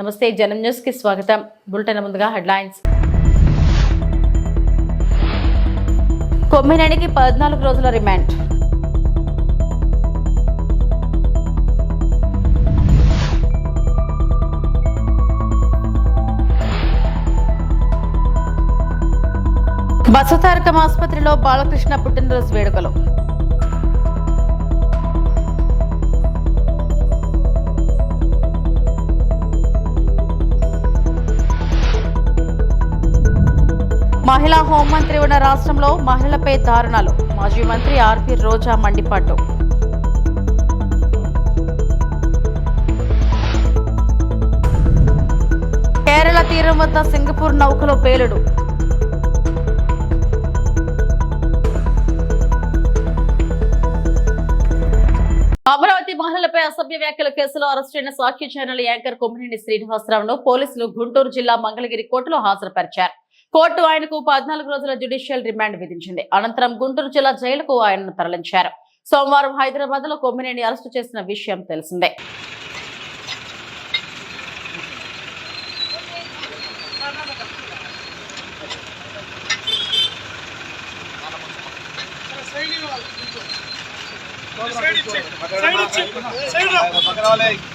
నమస్తే జనం న్యూస్కి స్వాగతం. బులెటిన్ ముందుగా హెడ్లైన్స్. కొమ్మినేనికి పద్నాలుగు రోజుల రిమాండ్. బసతారకం ఆసుపత్రిలో బాలకృష్ణ పుట్టినరోజు వేడుకలు. మహిళా హోంమంత్రి ఉన్న రాష్ట్రంలో మహిళలపై దారుణాలు. మాజీ మంత్రి ఆర్పి రోజా మండిపాటు కేరళ తీరం వద్ద సింగపూర్ నౌకలో పేలుడు. అమరావతి మహిళలపై అసభ్య వ్యాఖ్యల కేసులో అరెస్ట్ అయిన సాక్షి ఛానల్ యాంకర్ కొమ్మినేని శ్రీనివాసరావును పోలీసులు గుంటూరు జిల్లా మంగళగిరి కోర్టులో హాజరుపరిచారు. కోర్టు ఆయనకు పద్నాలుగు రోజుల జ్యుడిషియల్ రిమాండ్ విధించింది. అనంతరం గుంటూరు జిల్లా జైలుకు ఆయనను తరలించారు. సోమవారం హైదరాబాద్లో కొమ్మినేని అరెస్టు చేసిన విషయం తెలిసిందే. Side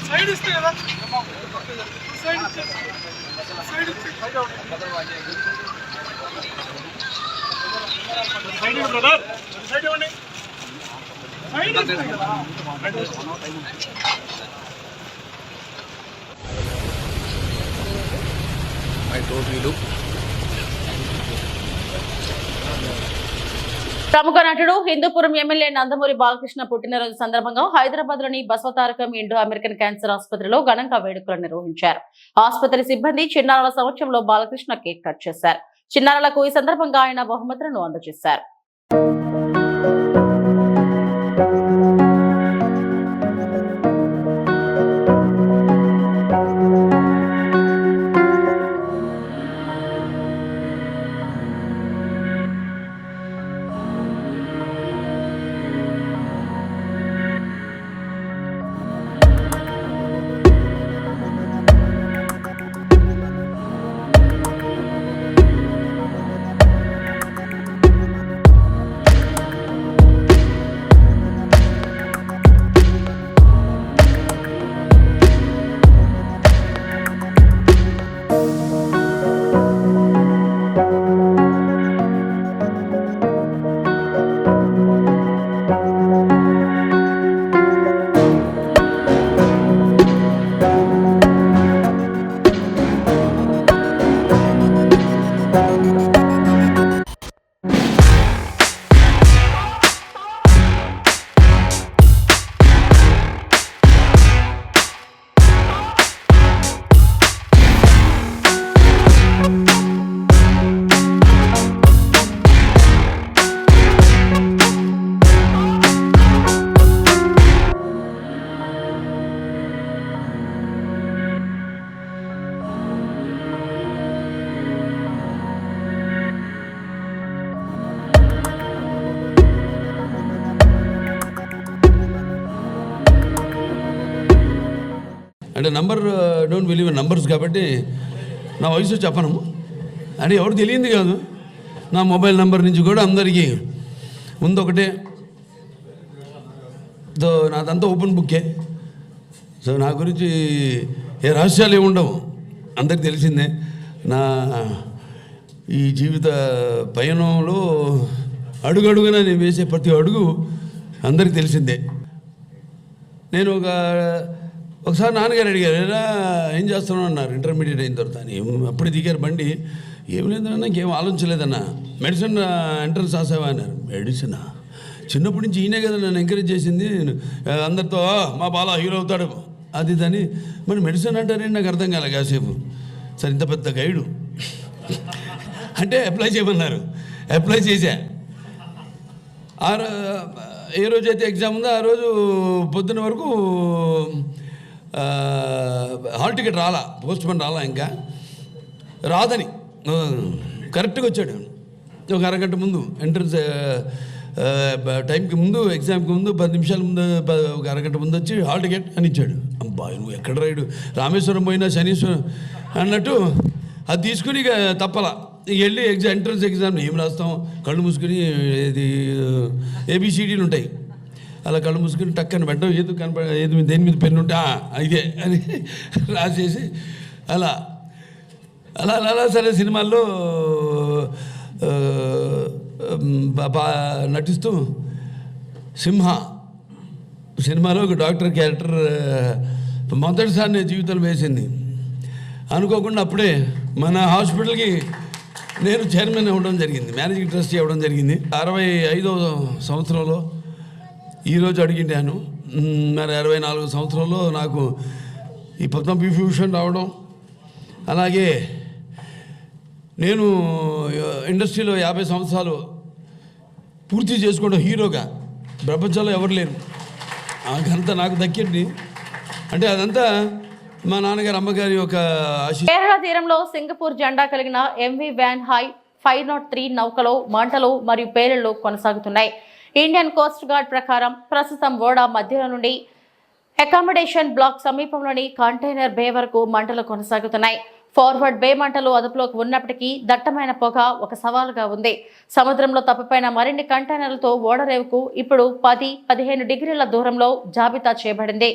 side side side I told you, look. ప్రముఖ నటుడు హిందూపురం ఎమ్మెల్యే నందమూరి బాలకృష్ణ పుట్టినరోజు సందర్భంగా హైదరాబాద్లోని బసవతారకం ఇండో అమెరికన్ క్యాన్సర్ ఆసుపత్రిలో ఘనంగా వేడుకలు నిర్వహించారు. ఆసుపత్రి సిబ్బంది చిన్నారుల సంవత్సరంలో బాలకృష్ణ కేక్ కట్ చేశారు. చిన్నారులకు ఈ సందర్భంగా ఆయన బహుమతులను అందజేశారు. బిలీవ్ నంబర్స్ కాబట్టి నా వయసు చెప్పను. అని ఎవరు తెలియంది కాదు. నా మొబైల్ నంబర్ నుంచి కూడా అందరికీ ముందు సో దో నాదంతా ఓపెన్ బుక్కే సో నా గురించి ఏ రహస్యాలు ఏమి ఉండవు. అందరికి తెలిసిందే. నా ఈ జీవిత పయనంలో అడుగడుగున నేను వేసే ప్రతి అడుగు అందరికి తెలిసిందే. నేను ఒక ఒకసారి నాన్నగారు అడిగారు ఎలా ఏం చేస్తున్నావు? అన్నారు. ఇంటర్మీడియట్ అయిన తర్వాత అని "ఏం- అప్పుడు దిగారు బండి. ఏం లేదన్నా నాకేం ఆలోచించలేదన్నా. Medicine entrance రాసావా? అన్నారు. మెడిసినా? చిన్నప్పటి నుంచి ఈయనే కదా నన్ను ఎంకరేజ్ చేసింది. అందరితో మా బాల హీరో అవుతాడు. అది దాని మరి మెడిసిన్ అంటారేంటి? నాకు అర్థం కాలే కాసేపు. సరే ఇంత పెద్ద గైడు. అంటే అప్లై చేయమన్నారు. అప్లై చేశా. ఆ ఏ రోజు అయితే ఎగ్జామ్ ఉందో ఆ రోజు పొద్దున్న వరకు హాల్ టికెట్ రాలా పోస్ట్ మ్యాన్ రాలా ఇంకా. రాదని. కరెక్ట్గా వచ్చాడు. ఒక అరగంట ముందు ఎంట్రన్స్ టైంకి ముందు ఎగ్జామ్కి ముందు పది నిమిషాల ముందు ఒక అరగంట ముందు వచ్చి హాల్ టికెట్ అని ఇచ్చాడు. అబ్బా నువ్వు ఎక్కడ రాయుడు? రామేశ్వరం పోయినా శనీశ్వరం అన్నట్టు అది తీసుకుని ఇక తప్పలా. ఇక వెళ్ళి ఎగ్జామ్ ఎంట్రన్స్ ఎగ్జామ్ ఏం రాస్తాం? కళ్ళు మూసుకుని ఇది ఏబిసిడీలు ఉంటాయి. అలా కళ్ళు మూసుకుని టక్కని పెట్టడం ఏదో కనపడ ఏది దేని మీద పెన్ను ఉంటే ఇదే అని రాసేసి అలా అలా అలా అలా సరే సినిమాల్లో నటిస్తూ సింహ సినిమాలో ఒక డాక్టర్ క్యారెక్టర్ మొదటిసారి నేను జీవితంలో వేసింది. అనుకోకుండా అప్పుడే మన హాస్పిటల్కి నేను చైర్మన్ అవ్వడం జరిగింది మేనేజింగ్ ట్రస్టీ అవ్వడం జరిగింది. అరవై ఐదవ సంవత్సరంలో ఈరోజు అడిగిండాను. మరి అరవై నాలుగు సంవత్సరంలో నాకు ఈ పద్మ విభూషణ్ రావడం. అలాగే నేను ఇండస్ట్రీలో యాభై సంవత్సరాలు పూర్తి చేసుకోవడం హీరోగా. ప్రపంచంలో ఎవరు లేరు. ఆ నాకు దక్కింది. అంటే అదంతా మా నాన్నగారు అమ్మగారి యొక్క కేరళ తీరంలో సింగపూర్ జెండా కలిగిన MV Wan Hai five nought three నౌకలో మంటలు మరియు పేలుళ్ళు కొనసాగుతున్నాయి. ఇండియన్ కోస్ట్ గార్డ్ ప్రకారం ప్రస్తుతం ఓడా మధ్యలో నుండి అకామిడేషన్ బ్లాక్ సమీపంలోని కంటైనర్ బే వరకు మంటలు కొనసాగుతున్నాయి. ఫార్వర్డ్ బే మంటలు అదుపులోకి ఉన్నప్పటికీ దట్టమైన పొగ ఒక సవాలుగా ఉంది. సముద్రంలో తప్పిపోయిన మరిన్ని కంటైనర్లతో ఓడరేవుకు ఇప్పుడు పది పదిహేను డిగ్రీల దూరంలో జాబితా చేయబడింది.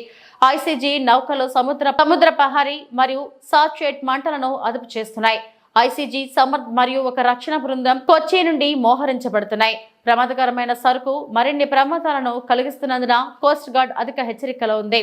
ఐసీజీ నౌకలు సముద్ర సముద్ర పహారీ మరియు సాచెట్ మంటలను అదుపు చేస్తున్నాయి. ఐసీజీ సమర్ మరియు ఒక రక్షణ బృందం కొచ్చి నుండి మోహరించబడుతున్నాయి. ప్రమాదకరమైన సరుకు మరిన్ని ప్రమాదాలను కలిగిస్తున్నందున కోస్ట్ గార్డ్ అధిక హెచ్చరికలో ఉంది.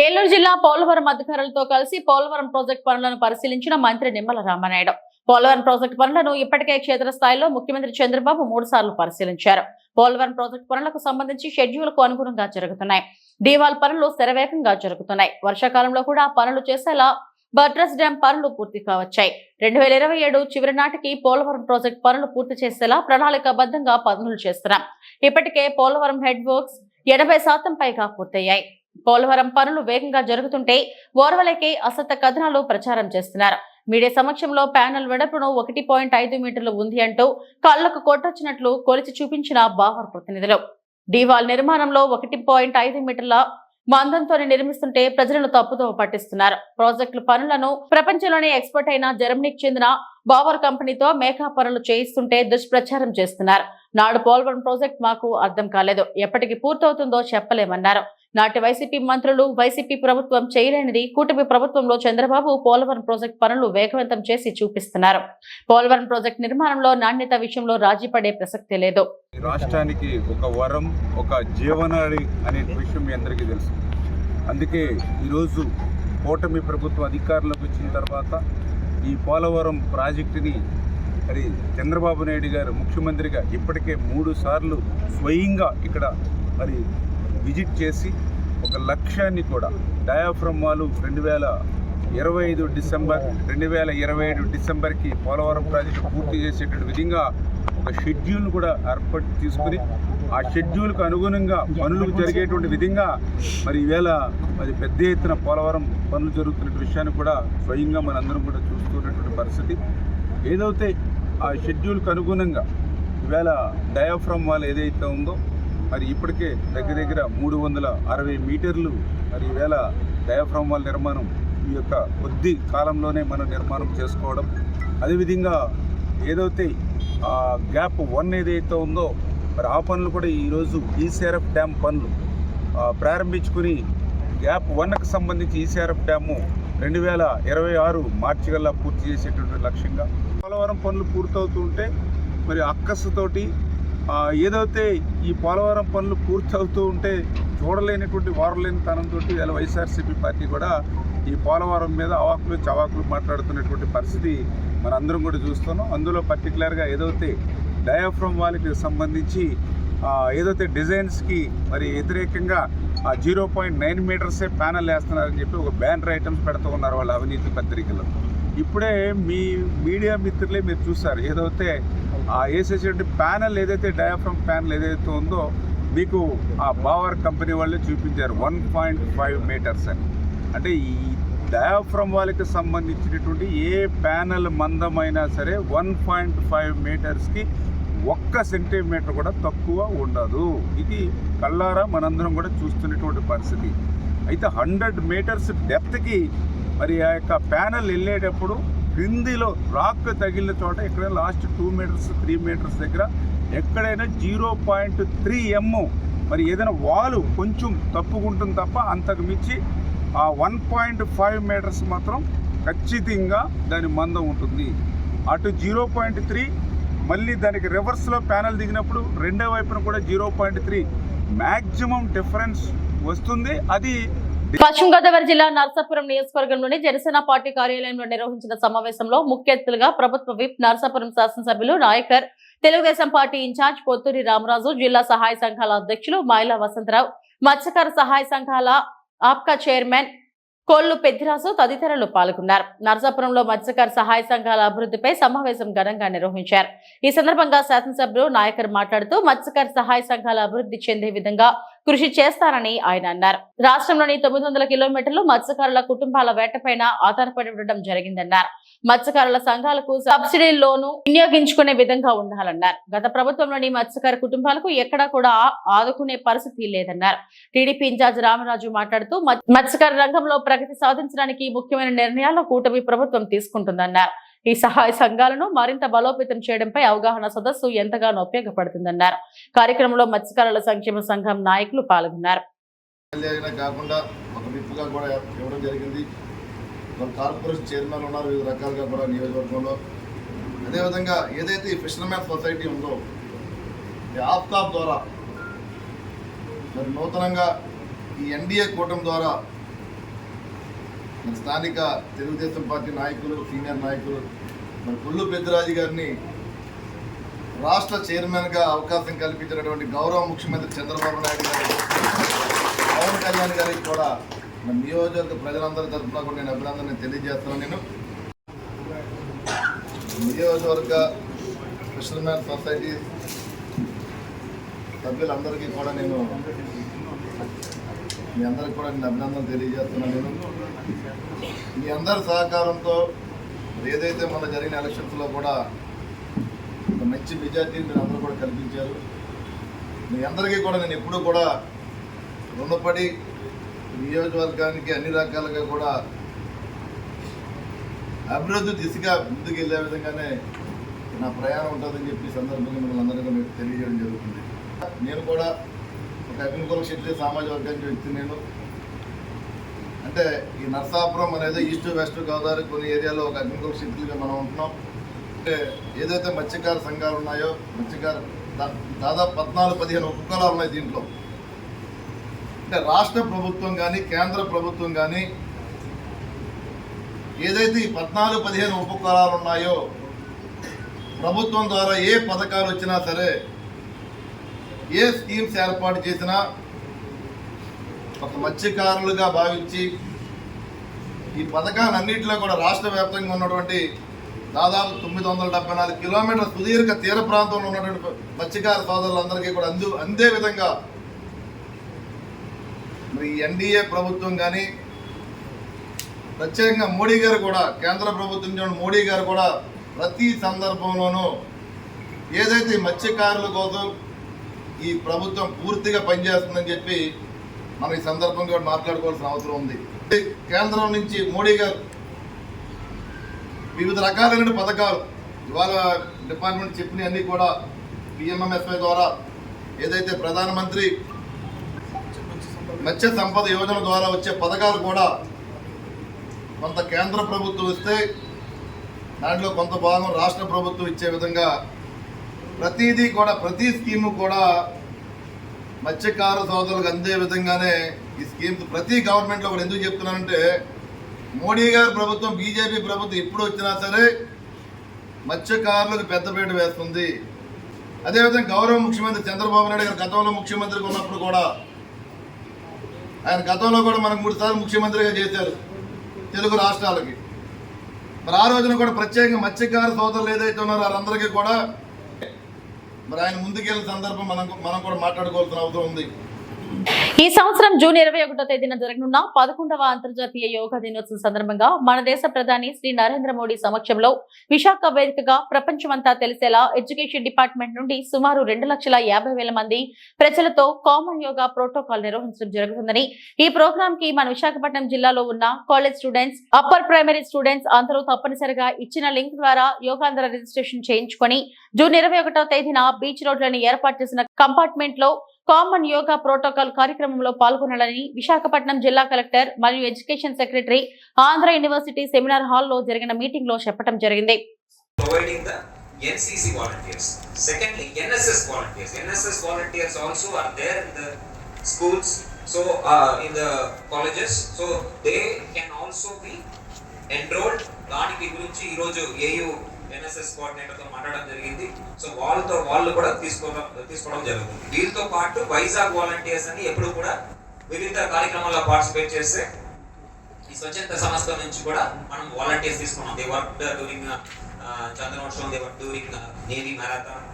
ఏలూరు జిల్లా పోలవరం అధికారులతో కలిసి పోలవరం ప్రాజెక్టు పనులను పరిశీలించిన మంత్రి నిమ్మల రామనాయుడు. పోలవరం ప్రాజెక్టు పనులను ఇప్పటికే క్షేత్రస్థాయిలో ముఖ్యమంత్రి చంద్రబాబు మూడు సార్లు పరిశీలించారు. పోలవరం ప్రాజెక్టు పనులకు సంబంధించి షెడ్యూల్కు అనుగుణంగా జరుగుతున్నాయి. దీవాల్ పనులు శరవేగంగా జరుగుతున్నాయి. వర్షాకాలంలో కూడా పనులు చేసేలా బట్రస్ డ్యాం పనులు పూర్తి కావచ్చాయి. రెండు వేల ఇరవై ఏడు చివరి నాటికి పోలవరం ప్రాజెక్టు పనులు పూర్తి చేసేలా ప్రణాళికాబద్ధంగా పనులు చేస్తున్నాం. ఇప్పటికే పోలవరం హెడ్ వర్క్స్ ఎనభై శాతం పైగా పూర్తయ్యాయి. పోలవరం పనులు వేగంగా జరుగుతుంటే ఓర్వలేకే అసత్య కథనాలు ప్రచారం చేస్తున్నారు. మీడియా సమక్షంలో ప్యానెల్ వెడల్పును ఒకటి పాయింట్ ఐదు మీటర్లు ఉంది అంటూ కళ్ళకు కొట్టొచ్చినట్లు కొలిచి చూపించిన బావర్ ప్రతినిధులు. డివాల్ నిర్మాణంలో ఒకటి పాయింట్ ఐదు మీటర్ల మందంతోనే నిర్మిస్తుంటే ప్రజలను తప్పుదో పట్టిస్తున్నారు. ప్రాజెక్టుల పనులను ప్రపంచంలోనే ఎక్స్పర్ట్ అయిన జర్మనీకి చెందిన బావర్ కంపెనీతో మేఘా పనులు చేయిస్తుంటే దుష్ప్రచారం చేస్తున్నారు. నాడు పోలవరం ప్రాజెక్ట్ మాకు అర్థం కాలేదు. ఎప్పటికి పూర్తవుతుందో చెప్పలేమన్నారు. నాటి వైసీపీ మంత్రులు వైసీపీ ప్రభుత్వం చేయలేనిది కూటమి ప్రభుత్వంలో చంద్రబాబు పోలవరం ప్రాజెక్ట్ పనులు వేగవంతం చేసి చూపిస్తున్నారు. పోలవరం ప్రాజెక్ట్ నిర్మాణంలో నాణ్యత విషయంలో రాజీ పడే ప్రసక్తి లేదు. రాష్ట్రానికి ఒక వరం ఒక జీవనాడి అనే విషయం మీ అందరికీ తెలుసు. అందుకే ఈరోజు కూటమి ప్రభుత్వం అధికారంలోకి వచ్చిన తర్వాత ఈ పోలవరం ప్రాజెక్టుని మరి చంద్రబాబు నాయుడు గారు ముఖ్యమంత్రిగా ఇప్పటికే మూడు సార్లు స్వయంగా ఇక్కడ మరి విజిట్ చేసి ఒక లక్ష్యాన్ని కూడా డయాఫ్రమ్ వాళ్ళు రెండు వేల ఇరవై ఐదు డిసెంబర్ రెండు వేల ఇరవై ఏడు డిసెంబర్కి పోలవరం ప్రాజెక్టు పూర్తి చేసేటువంటి విధంగా ఒక షెడ్యూల్ను కూడా ఏర్పాటు తీసుకుని ఆ షెడ్యూల్కు అనుగుణంగా పనులు జరిగేటువంటి విధంగా మరి ఈవేళ మరి పెద్ద ఎత్తున పోలవరం పనులు జరుగుతున్న విషయాన్ని కూడా స్వయంగా మనందరం కూడా చూస్తున్నటువంటి పరిస్థితి. ఏదైతే ఆ షెడ్యూల్కు అనుగుణంగా ఈవేళ డయాఫ్రమ్ వాల్ ఏదైతే ఉందో మరి ఇప్పటికే దగ్గర దగ్గర మూడు వందల అరవై మీటర్లు మరి ఈవేళ డయాఫ్రమ్ వాల్ నిర్మాణం ఈ యొక్క కొద్ది కాలంలోనే మనం నిర్మాణం చేసుకోవడం. అదేవిధంగా ఏదైతే ఆ గ్యాప్ వన్ ఏదైతే ఉందో మరి ఆ పనులు కూడా ఈరోజు ఈసీఆర్ఎఫ్ డ్యామ్ పనులు. ప్రారంభించుకుని గ్యాప్ వన్కు సంబంధించి ఈసీఆర్ఎఫ్ డ్యాము రెండు వేల ఇరవై ఆరు మార్చి కల్లా పూర్తి చేసేటువంటి లక్ష్యంగా పోలవరం పనులు పూర్తవుతుంటే మరి అక్కసుతోటి ఏదైతే ఈ పోలవరం పనులు పూర్తవుతూ ఉంటే చూడలేనటువంటి వారలేనితనంతో ఇలా వైఎస్ఆర్సీపీ పార్టీ కూడా ఈ పోలవరం మీద అవాకులు చవాకులు మాట్లాడుతున్నటువంటి పరిస్థితి మనందరం కూడా చూస్తున్నాం. అందులో పర్టికులర్గా ఏదైతే డయాఫ్రమ్ వాళ్ళకి సంబంధించి ఏదైతే డిజైన్స్కి మరి వ్యతిరేకంగా ఆ జీరో పాయింట్ నైన్ మీటర్సే ప్యానల్ వేస్తున్నారని చెప్పి ఒక బ్యానర్ ఐటమ్స్ పెడుతూ ఉన్నారు వాళ్ళ అవినీతి పత్రికలో. ఇప్పుడే మీ మీడియా మిత్రులే మీరు చూసారు ఏదైతే ఆ వేసేటువంటి ప్యానల్ ఏదైతే డయాఫ్రమ్ ప్యానల్ ఏదైతే ఉందో మీకు ఆ బావర్ కంపెనీ వాళ్ళే చూపించారు వన్ పాయింట్ ఫైవ్ మీటర్స్ అని. అంటే ఈ డయాఫ్రమ్ వాళ్ళకి సంబంధించినటువంటి ఏ ప్యానల్ మందమైనా సరే వన్ పాయింట్ ఫైవ్ మీటర్స్కి ఒక్క సెంటీమీటర్ కూడా తక్కువ ఉండదు. ఇది కళ్ళారా మనందరం కూడా చూస్తున్నటువంటి పరిస్థితి. అయితే హండ్రెడ్ మీటర్స్ డెప్త్కి మరి ఆ యొక్క ప్యానల్ వెళ్ళేటప్పుడు క్రిందిలో రాక్ తగిలిన చోట ఎక్కడైనా last two metres three metres దగ్గర ఎక్కడైనా జీరో పాయింట్ త్రీ ఎమ్ మరి ఏదైనా వాలు కొంచెం తప్పుకుంటుంది తప్ప అంతకు మించి ఆ వన్ పాయింట్ ఫైవ్ మీటర్స్ మాత్రం ఖచ్చితంగా దాని మందం ఉంటుంది. అటు జీరో పాయింట్ త్రీ మళ్ళీ దానికి రివర్స్లో ప్యానల్ దిగినప్పుడు రెండో వైపున కూడా zero point three maximum difference వస్తుంది. అది పశ్చిమ గోదావరి జిల్లా నర్సాపురం నియోజకవర్గంలోని జనసేన పార్టీ కార్యాలయంలో నిర్వహించిన సమావేశంలో ముఖ్య అతిథులుగా ప్రభుత్వ విప్ నర్సాపురం శాసనసభ్యులు Nayakar Telugu Desam party in charge Potturi Ramaraju జిల్లా సహాయ సంఘాల అధ్యక్షులు మైలా వసంతరావు మత్స్యకార సహాయ సంఘాల ఆప్కా చైర్మన్ కోళ్ళు పెద్దిరాజు తదితరులు పాల్గొన్నారు. నర్సాపురంలో మత్స్యకార సహాయ సంఘాల అభివృద్ధిపై సమావేశం ఘనంగా నిర్వహించారు. ఈ సందర్భంగా శాసనసభ్యులు నాయకర్ మాట్లాడుతూ మత్స్యకార సహాయ సంఘాల అభివృద్ధి చెందే విధంగా కృషి చేస్తారని ఆయన అన్నారు. రాష్ట్రంలోని తొమ్మిది వందల కిలోమీటర్లు మత్స్యకారుల కుటుంబాల వేటపైన ఆధారపడి ఉండడం జరిగిందన్నారు. మత్స్యకారుల సంఘాలకు సబ్సిడీ లోను వినియోగించుకునే విధంగా ఉండాలన్నారు. గత ప్రభుత్వంలోని మత్స్యకార కుటుంబాలకు ఎక్కడా కూడా ఆదుకునే పరిస్థితి లేదన్నారు. టీడీపీ ఇన్ఛార్జ్ రామరాజు మాట్లాడుతూ మత్స్యకార రంగంలో ప్రగతి సాధించడానికి ముఖ్యమైన నిర్ణయాలు కూటమి ప్రభుత్వం తీసుకుంటుందన్నారు. ఈ సహాయ సంఘాలను మరింత బలోపేతం చేయడంపై అవగాహన సదస్సు ఎంతగానో ఉపయోగపడుతుందన్నారు. కార్యక్రమంలో మత్స్యకారుల సంక్షేమ సంఘం నాయకులు పాల్గొన్నారు. కాకుండా ఒక విప్పుగా కూడా ఇవ్వడం జరిగింది. మన కార్పొరేషన్ చైర్మన్ ఉన్నారు వివిధ రకాలుగా కూడా నియోజకవర్గంలో. అదేవిధంగా ఏదైతే ఈ ఫిషర్మ్యాన్ సొసైటీ ఉందో ఈ ఆఫ్తాబ్ ద్వారా మరి నూతనంగా ఈ ఎన్డీఏ కూటమి ద్వారా స్థానిక తెలుగుదేశం పార్టీ నాయకులు సీనియర్ నాయకులు మరి పుల్లు పెద్దిరాజు గారిని రాష్ట్ర చైర్మన్గా అవకాశం కల్పించినటువంటి గౌరవ ముఖ్యమంత్రి చంద్రబాబు నాయుడు గారు పవన్ కళ్యాణ్ గారికి కూడా నియోజకవర్గ ప్రజలందరి తరఫున కూడా నేను అభినందన తెలియజేస్తున్నాను. నేను నియోజకవర్గ ఫిషర్మ్యాన్ సొసైటీ సభ్యులందరికీ కూడా నేను మీ అందరికి కూడా నేను అభినందన తెలియజేస్తున్నాను. నేను మీ అందరి సహకారంతో ఏదైతే మన జరిగిన ఎలక్షన్స్లో కూడా ఒక మంచి మెజార్టీని మీరు అందరూ కూడా కల్పించారు. మీ అందరికీ కూడా నేను ఎప్పుడూ కూడా రుణపడి నియోజకవర్గానికి అన్ని రకాలుగా కూడా అభివృద్ధి దిశగా ముందుకు వెళ్ళే విధంగానే నా ప్రయాణం ఉంటుందని చెప్పి సందర్భంగా మిమ్మల్ని అందరికీ మీకు తెలియజేయడం జరుగుతుంది. నేను కూడా ఒక అగ్నికుల క్షత్రియ సామాజిక వర్గానికి వ్యక్తి నేను. అంటే ఈ నర్సాపురం అనేది ఈస్ట్ వెస్ట్ గోదావరి కొన్ని ఏరియాలో ఒక అగ్నికుల క్షత్రియులుగా మనం ఉంటున్నాం. అంటే ఏదైతే మత్స్యకార సంఘాలు ఉన్నాయో మత్స్యకార దా- దాదాపు పద్నాలుగు పదిహేను ఉపకులాలు ఉన్నాయి దీంట్లో. అంటే రాష్ట్ర ప్రభుత్వం కానీ కేంద్ర ప్రభుత్వం కానీ ఏదైతే ఈ పద్నాలుగు పదిహేను ఉపకారాలు ఉన్నాయో ప్రభుత్వం ద్వారా ఏ పథకాలు వచ్చినా సరే ఏ స్కీమ్స్ ఏర్పాటు చేసినా ఒక మత్స్యకారులుగా భావించి ఈ పథకాలన్నింటిలో కూడా రాష్ట్ర వ్యాప్తంగా ఉన్నటువంటి దాదాపు తొమ్మిది వందల డెబ్బై నాలుగు కిలోమీటర్ల సుదీర్ఘ తీర ప్రాంతంలో ఉన్నటువంటి మత్స్యకార సోదరులందరికీ కూడా అందు అందే విధంగా మరి ఈ ఎన్డీఏ ప్రభుత్వం కానీ ప్రత్యేకంగా మోడీ గారు కూడా కేంద్ర ప్రభుత్వం మోడీ గారు కూడా ప్రతి సందర్భంలోనూ ఏదైతే మత్స్యకారుల కోసం ఈ ప్రభుత్వం పూర్తిగా పనిచేస్తుందని చెప్పి మనం ఈ సందర్భంగా మాట్లాడుకోవాల్సిన అవసరం ఉంది. కేంద్రం నుంచి మోడీ గారు వివిధ రకాలైన పథకాలు ఇవాళ డిపార్ట్మెంట్ చెప్పినవన్నీ కూడా పిఎంఎంఎస్ఐ ద్వారా ఏదైతే ప్రధానమంత్రి మత్స్య సంపద యోజన ద్వారా వచ్చే పథకాలు కూడా కొంత కేంద్ర ప్రభుత్వం ఇస్తే దాంట్లో కొంత భాగం రాష్ట్ర ప్రభుత్వం ఇచ్చే విధంగా ప్రతిదీ కూడా ప్రతి స్కీము కూడా మత్స్యకార సోదరులకు అందే విధంగానే ఈ స్కీమ్స్ ప్రతి గవర్నమెంట్లో కూడా ఎందుకు చెప్తున్నానంటే మోడీ గారి ప్రభుత్వం బీజేపీ ప్రభుత్వం ఎప్పుడు వచ్చినా సరే మత్స్యకారులకు పెద్దపీట వేస్తుంది. అదేవిధంగా గౌరవ ముఖ్యమంత్రి చంద్రబాబు నాయుడు గారు గతంలో ముఖ్యమంత్రిగా ఉన్నప్పుడు కూడా ఆయన గతంలో కూడా మనకు మూడు సార్లు ముఖ్యమంత్రిగా చేశారు తెలుగు రాష్ట్రాలకి. మరి ఆ రోజున కూడా ప్రత్యేకంగా మత్స్యకార సోదరులు ఏదైతే ఉన్నారో వారందరికీ కూడా మరి ఆయన ముందుకెళ్ళిన సందర్భం మనం మనం కూడా మాట్లాడుకోవాల్సిన అవసరం ఉంది. ఈ సంవత్సరం జూన్ ఇరవై ఒకటో తేదీన జరగనున్న పదకొండవ అంతర్జాతీయ యోగా దినోత్సవం సందర్భంగా మన దేశ ప్రధాని శ్రీ నరేంద్ర మోడీ సమక్షంలో విశాఖ వేదికగా ప్రపంచమంతా తెలిసేలా ఎడ్యుకేషన్ డిపార్ట్మెంట్ నుండి సుమారు రెండు లక్షల యాభై వేల మంది ప్రజలతో కామన్ యోగా ప్రోటోకాల్ నిర్వహించడం జరుగుతుందని ఈ ప్రోగ్రామ్కి మన విశాఖపట్నం జిల్లాలో ఉన్న college students upper primary students అందరూ తప్పనిసరిగా ఇచ్చిన లింక్ ద్వారా యోగాంధ్ర రిజిస్ట్రేషన్ చేయించుకొని జూన్ ఇరవై ఒకటో తేదీన బీచ్ రోడ్లని ఏర్పాటు చేసిన కంపార్ట్మెంట్లో కామన్ యోగా ప్రోటోకాల్ కార్యక్రమంలో పాల్గొనాలని విశాఖపట్నం జిల్లా కలెక్టర్ మరియు education secretary Andhra university seminar హాల్లో జరిగిన మీటింగ్లో చెప్పడం జరిగింది ఎన్ఎస్ఎస్ కోఆర్డినేటర్తో మాట్లాడడం జరిగింది. సో వాళ్ళతో వాళ్ళు కూడా తీసుకోవడం తీసుకోవడం జరుగుతుంది. వీళ్ళతో పాటు వైజాగ్ వాలంటీర్స్ అని ఎప్పుడు కూడా వివిధ కార్యక్రమాల్లో పార్టిసిపేట్ చేస్తే ఈ స్వచ్ఛంద సంస్థ నుంచి కూడా మనం వాలంటీర్స్ తీసుకున్నాం. They work during Chandrotsavam they work during navy marathon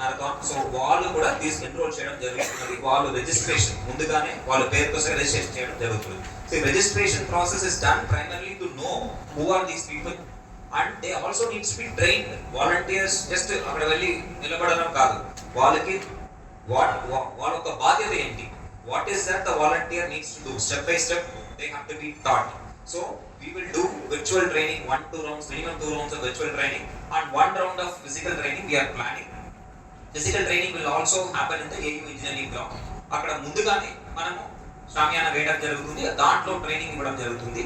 marathon so వాళ్ళు కూడా తీసుకు ఎన్రోల్ చేయడం జరుగుతున్నది. వాళ్ళు రిజిస్ట్రేషన్ ముందుగానే వాళ్ళ పేరుతో రిజిస్ట్రేషన్ చేయడం జరుగుతుంది. So registration process is done primarily to know who are these people and they also needs be train volunteers just అక్కడ వెళ్ళి నిలబడడం కాదు. వాళ్ళకి వాట్ వాళ్ళ యొక్క బాధ్యత ఏంటి? What is that the volunteer needs to do step by step they have to be taught so we will do virtual training one two rounds minimum two rounds of virtual training and one round of physical training we are planning physical training will also happen in the AU engineering block అక్కడ ముందుగానే మనము షామియానా వేయడం జరుగుతుంది దాంట్లో training ఇవ్వడం జరుగుతుంది.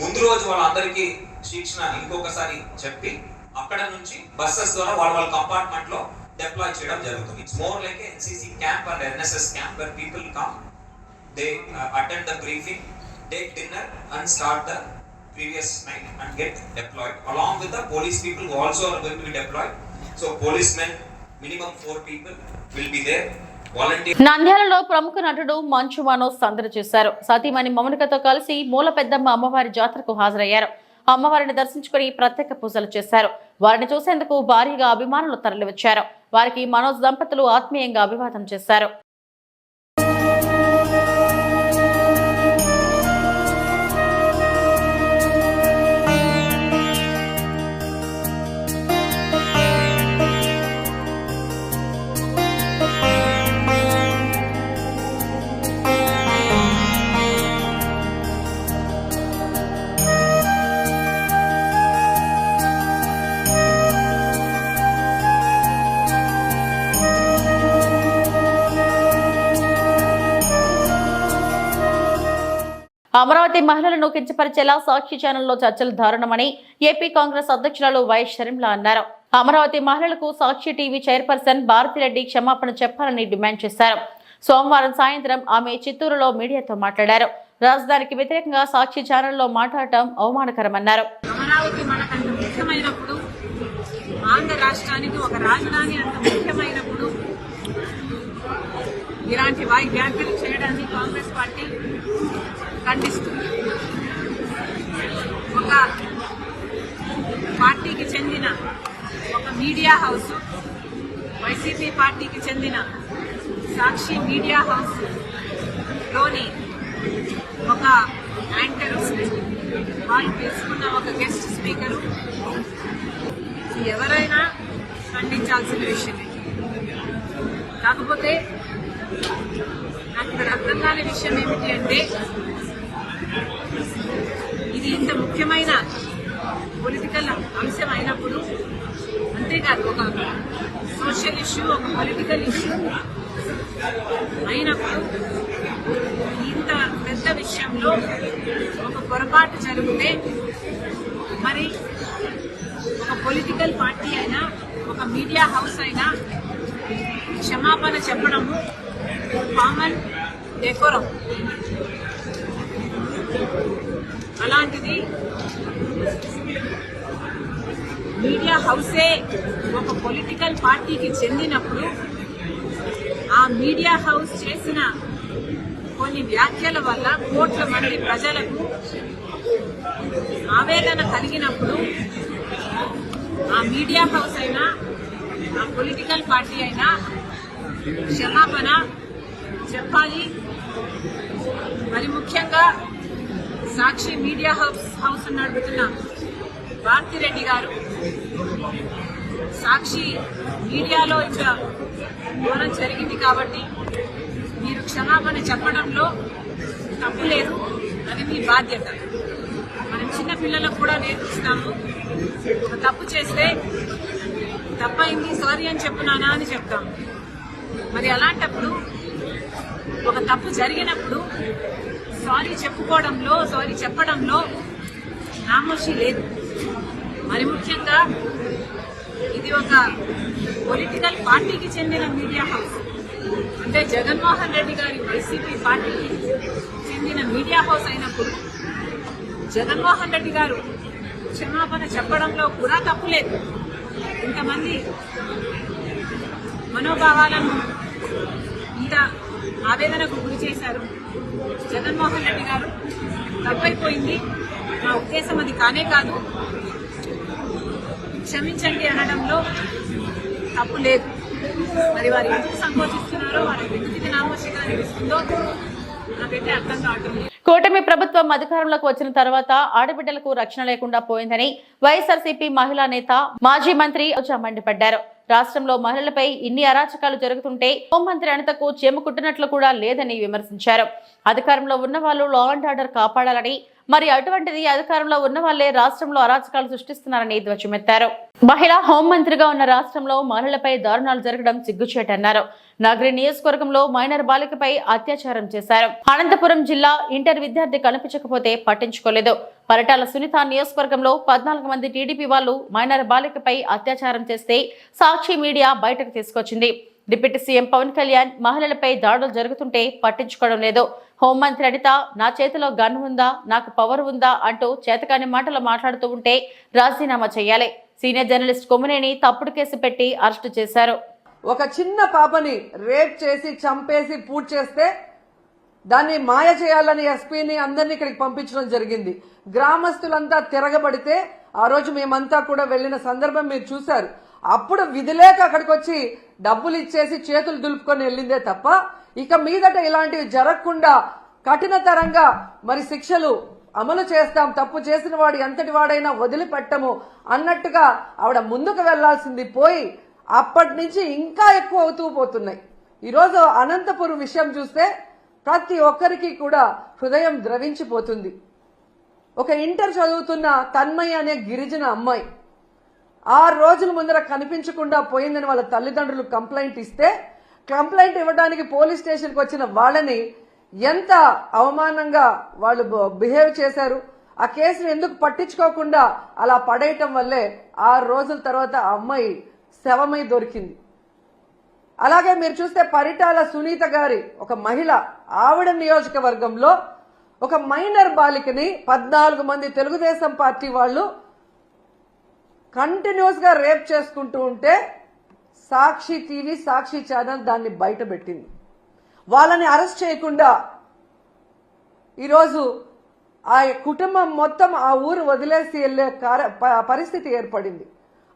ముందు రోజు వాళ్ళందరికీ శిక్షణ ఇంకొకసారి చెప్పి అక్కడ నుంచి బస్సెస్ ద్వారా వాళ్ళ వాళ్ళ కంపార్ట్మెంట్లో డిప్లాయ్ చేయడం జరుగుతుంది it's more like NCC camp and NSS camp where people come they attend the briefing take dinner and start the previous night and get deployed along with the police people who also are going to be deployed. So policemen, minimum four people will be there. నంద్యాలలో ప్రముఖ నటుడు మంచు మనోజ్ సందడి చేశారు సతీమణి మౌనికతో కలిసి మూల పెద్దమ్మ అమ్మవారి జాతరకు హాజరయ్యారు అమ్మవారిని దర్శించుకుని ప్రత్యేక పూజలు చేశారు. వారిని చూసేందుకు భారీగా అభిమానులు తరలివచ్చారు. వారికి మనోజ్ దంపతులు ఆత్మీయంగా అభివాదం చేశారు. అమరావతి మహిళలను కించపరిచేలా సాక్షి ఛానల్లో చర్చలు దారుణమని ఏపీ కాంగ్రెస్ అధ్యక్షురాలు వైఎస్ షర్మిల అన్నారు. అమరావతి మహిళలకు సాక్షి టీవీ చైర్పర్సన్ భారతిరెడ్డి క్షమాపణ చెప్పాలని డిమాండ్ చేశారు. సోమవారం సాయంత్రం ఆమె చిత్తూరులో మీడియాతో మాట్లాడారు. రాజధానికి వ్యతిరేకంగా సాక్షి ఛానల్లో మాట్లాడటం అవమానకరమన్నారు. ఆంధ్ర రాష్ట్రానికి ఒక రాజధాని అంత ముఖ్యమైనప్పుడు ఇలాంటి వారి వ్యాఖ్యలు కాంగ్రెస్ పార్టీ ఖండిస్తుంది. ఒక పార్టీకి చెందిన ఒక మీడియా హౌస్ వైసీపీ పార్టీకి చెందిన సాక్షి మీడియా హౌస్లోని ఒక యాంకరు వాళ్ళు తీసుకున్న ఒక గెస్ట్ స్పీకరు ఎవరైనా ఖండించాల్సిన విషయమే. కాకపోతే నాకు ఇక్కడ అర్థం కాని విషయం ఏమిటి అంటే ఇంత ముఖ్యమైన పొలిటికల్ అంశం అయినప్పుడు అంతేకాదు ఒక సోషల్ ఇష్యూ ఒక పొలిటికల్ ఇష్యూ అయినప్పుడు ఇంత పెద్ద విషయంలో ఒక పొరపాటు జరిగితే మరి ఒక పొలిటికల్ పార్టీ అయినా ఒక మీడియా హౌస్ అయినా క్షమాపణ చెప్పడము కామన్ డెకోరం అలాంటిది మీడియా హౌసే ఒక పొలిటికల్ పార్టీకి చెందినప్పుడు ఆ మీడియా హౌస్ చేసిన కొన్ని వ్యాఖ్యల వల్ల కోట్ల మంది ప్రజలకు ఆవేదన కలిగినప్పుడు ఆ మీడియా హౌస్ అయినా ఆ పొలిటికల్ పార్టీ అయినా క్షమాపణ చెప్పాలి. మరి ముఖ్యంగా సాక్షి మీడియా హౌస్ హౌస్ నడుపుతున్న భారతిరెడ్డి గారు సాక్షి మీడియాలో ఇంకా ఘోరం జరిగింది కాబట్టి మీరు క్షమాపణ చెప్పడంలో తప్పు లేదు. అది మీ బాధ్యత. మనం చిన్న పిల్లలకు కూడా నేర్పిస్తాము. ఒక తప్పు చేస్తే తప్పైంది సారీ అని చెప్పున్నానా అని చెప్తాము. మరి అలాంటప్పుడు ఒక తప్పు జరిగినప్పుడు చెప్పుకోవడంలో సారీ చెప్పడంలో నామోషి లేదు. మరి ముఖ్యంగా ఇది ఒక పొలిటికల్ పార్టీకి చెందిన మీడియా హౌస్ అంటే జగన్మోహన్ రెడ్డి గారి వైసీపీ పార్టీకి చెందిన మీడియా హౌస్ అయినప్పుడు జగన్మోహన్ రెడ్డి గారు క్షమాపణ చెప్పడంలో కూడా తప్పు లేదు. ఇంతమంది మనోభావాలను ఇంత ఆవేదనకు గురి చేశారు. జగన్మోహన్ రెడ్డి గారు తప్పైపోయింది. నా ఉద్దేశం అది కానే కాదు. క్షమించండి అనడంలో తప్పు లేదు. మరి వారు ఎందుకు సంకోచిస్తున్నారో వారి ఎందుకు ఇది నామోషిగా అనిపిస్తుందో నాకైతే అర్థం కావటం కూటమి ప్రభుత్వం అధికారంలోకి వచ్చిన తర్వాత ఆడబిడ్డలకు రక్షణ లేకుండా పోయిందని వైఎస్ఆర్సీపీ మహిళా నేత మాజీ మంత్రి మండిపడ్డారు. రాష్ట్రంలో మహిళలపై ఇన్ని అరాచకాలు జరుగుతుంటే హోంమంత్రి అనితకు చేమకుట్టినట్లు కూడా లేదని విమర్శించారు. అధికారంలో ఉన్న వాళ్ళు లా అండ్ ఆర్డర్ కాపాడాలని మరి అటువంటిది అధికారంలో ఉన్న వాళ్ళే రాష్ట్రంలో అరాచకాలు సృష్టిస్తున్నారని ధ్వజమెత్తారు మహిళా హోంమంత్రిగా ఉన్న రాష్ట్రంలో మహిళలపై దారుణాలు జరగడం సిగ్గుచేటన్నారు నగరి నియోజకవర్గంలో మైనర్ బాలికపై అత్యాచారం చేశారు. అనంతపురం జిల్లా ఇంటర్ విద్యార్థి కనిపించకపోతే పట్టించుకోలేదు. పరిటాల సునీత నియోజకవర్గంలో పద్నాలుగు మంది టీడీపీ వాళ్ళు మైనర్ బాలికపై అత్యాచారం చేస్తే సాక్షి మీడియా బయటకు తీసుకొచ్చింది. డిప్యూటీ సీఎం పవన్ కళ్యాణ్ మహిళలపై దాడులు జరుగుతుంటే పట్టించుకోవడం లేదు. హోంమంత్రి అనిత నా చేతిలో గన్ ఉందా నాకు పవర్ ఉందా అంటూ చేతకాని మాటలు మాట్లాడుతూ ఉంటే రాజీనామా చేయాలి. సీనియర్ జర్నలిస్ట్ కొమ్మినేని తప్పుడు కేసు పెట్టి అరెస్టు చేశారు. ఒక చిన్న పాపని రేప్ చేసి చంపేసి పూట్ చేస్తే దాన్ని మాయ చేయాలని ఎస్పీని అందరినీ ఇక్కడికి పంపించడం జరిగింది. గ్రామస్తులంతా తిరగబడితే ఆ రోజు మేమంతా కూడా వెళ్ళిన సందర్భం మీరు చూశారు. అప్పుడు విధిలేక అక్కడికి వచ్చి డబ్బులు ఇచ్చేసి చేతులు దులుపుకొని వెళ్ళిందే తప్ప ఇక మీదట ఇలాంటివి జరగకుండా కఠినతరంగా మరి శిక్షలు అమలు చేస్తాం తప్పు చేసిన వాడు ఎంతటి వాడైనా వదిలిపెట్టము అన్నట్టుగా ఆవిడ ముందుకు వెళ్ళాల్సింది పోయి అప్పటి నుంచి ఇంకా ఎక్కువ అవుతూ పోతున్నాయి. ఈరోజు అనంతపురం విషయం చూస్తే ప్రతి ఒక్కరికి కూడా హృదయం ద్రవించిపోతుంది. ఒక ఇంటర్ చదువుతున్న తన్మయ్య అనే గిరిజన అమ్మాయి ఆరు రోజుల ముందర కనిపించకుండా పోయిందని వాళ్ళ తల్లిదండ్రులు కంప్లైంట్ ఇస్తే కంప్లైంట్ ఇవ్వడానికి పోలీస్ స్టేషన్కి వచ్చిన వాళ్ళని ఎంత అవమానంగా వాళ్ళు బిహేవ్ చేశారు ఆ కేసును ఎందుకు పట్టించుకోకుండా అలా పడేయటం వల్లే ఆరు రోజుల తర్వాత ఆ అమ్మాయి శవమై దొరికింది. అలాగే మీరు చూస్తే పరిటాల సునీత గారి ఒక మహిళ ఆవిడ నియోజకవర్గంలో ఒక మైనర్ బాలికని పద్నాలుగు మంది తెలుగుదేశం పార్టీ వాళ్ళు కంటిన్యూస్గా రేప్ చేసుకుంటూ ఉంటే సాక్షి టీవీ సాక్షి ఛానల్ దాన్ని బయట పెట్టింది. వాళ్ళని అరెస్ట్ చేయకుండా ఈరోజు ఆ కుటుంబం మొత్తం ఆ ఊరు వదిలేసి వెళ్ళే ప- పరిస్థితి ఏర్పడింది.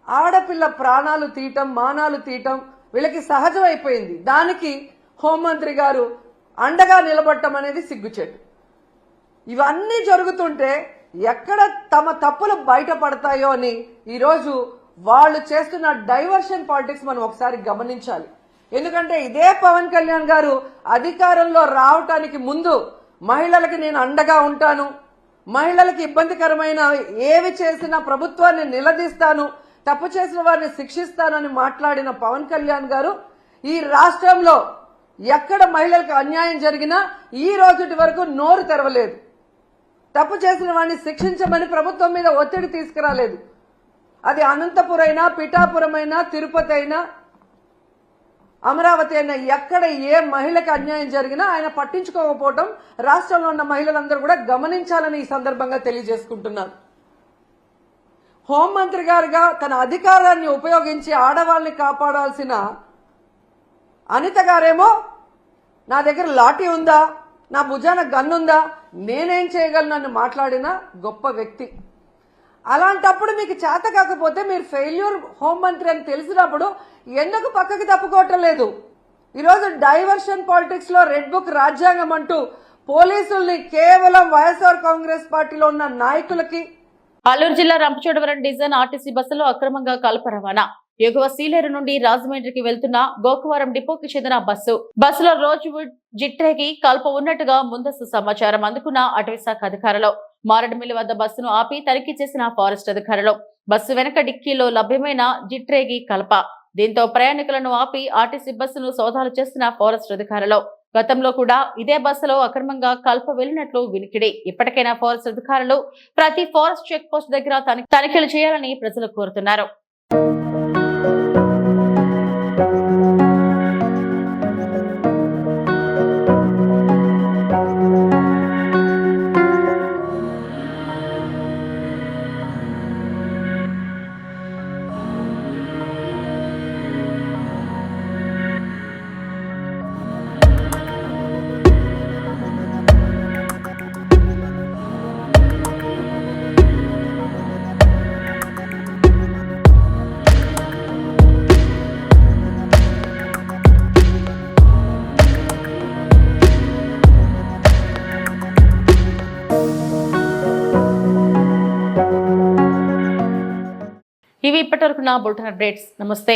ఆడపిల్ల ప్రాణాలు తీయటం మానాలు తీయటం వీళ్ళకి సహజం అయిపోయింది దానికి హోంమంత్రి గారు అండగా నిలబడటం అనేది సిగ్గుచేటు. ఇవన్నీ జరుగుతుంటే ఎక్కడ తమ తప్పులు బయటపడతాయో అని ఈరోజు వాళ్ళు చేస్తున్న డైవర్షన్ పాలిటిక్స్ మనం ఒకసారి గమనించాలి. ఎందుకంటే ఇదే పవన్ కళ్యాణ్ గారు అధికారంలో రావటానికి ముందు మహిళలకి నేను అండగా ఉంటాను మహిళలకి ఇబ్బందికరమైన ఏవి చేసినా ప్రభుత్వాన్ని నిలదీస్తాను తప్పు చేసిన వారిని శిక్షిస్తానని మాట్లాడిన పవన్ కళ్యాణ్ గారు ఈ రాష్ట్రంలో ఎక్కడ మహిళలకు అన్యాయం జరిగినా ఈ రోజుటి వరకు నోరు తెరవలేదు. తప్పు చేసిన వాడిని శిక్షించమని ప్రభుత్వం మీద ఒత్తిడి తీసుకురాలేదు. అది అనంతపురైనా పిఠాపురం అయినా తిరుపతి అయినా అమరావతి అయినా ఎక్కడ ఏ మహిళకి అన్యాయం జరిగినా ఆయన పట్టించుకోకపోవటం రాష్ట్రంలో ఉన్న మహిళలందరూ కూడా గమనించాలని ఈ సందర్భంగా తెలియజేసుకుంటున్నారు హోంమంత్రి గారుగా తన అధికారాన్ని ఉపయోగించి ఆడవాళ్ళని కాపాడాల్సిన అనిత గారేమో నా దగ్గర లాఠీ ఉందా? నా భుజాన గన్నుందా? నేనేం చేయగలను అని మాట్లాడిన గొప్ప వ్యక్తి. అలాంటప్పుడు మీకు చేత కాకపోతే మీరు ఫెయిల్యూర్ హోంమంత్రి అని తెలిసినప్పుడు ఎందుకు పక్కకి తప్పుకోవటం లేదు? ఈరోజు డైవర్షన్ పాలిటిక్స్లో రెడ్ బుక్ రాజ్యాంగం అంటూ పోలీసుల్ని కేవలం వైఎస్ఆర్ కాంగ్రెస్ పార్టీలో ఉన్న నాయకులకి అల్లూరు జిల్లా రంపచోడవరం డిజైన్ ఆర్టీసీ బస్సులో అక్రమంగా కలప రవాణా. ఎగువ సీలేరు నుండి రాజమండ్రికి వెళ్తున్న గోకవరం డిపోకి చెందిన బస్సు. బస్సులో రోజ్వుడ్ జిట్రేకి కల్ప ఉన్నట్టుగా ముందస్తు సమాచారం అందుకున్న అటవీశాఖ అధికారులు మారడుమిల్లి వద్ద బస్సును ఆపి తనిఖీ చేసిన ఫారెస్ట్ అధికారులు బస్సు వెనక డిక్కీలో లభ్యమైన జిట్రేగి కలప. దీంతో ప్రయాణికులను ఆపి ఆర్టీసీ బస్సును సోదాలు చేసిన ఫారెస్ట్ అధికారులు గతంలో కూడా ఇదే బస్సులో అక్రమంగా కల్ప వెళ్ళినట్లు వినికిడి. ఇప్పటికైనా ఫారెస్ట్ అధికారులు ప్రతి ఫారెస్ట్ చెక్ పోస్ట్ దగ్గర తనిఖీలు చేయాలని ప్రజలు కోరుతున్నారు. ఇవి ఇప్పటివరకు నా బుల్టన్ అప్డేట్స్ నమస్తే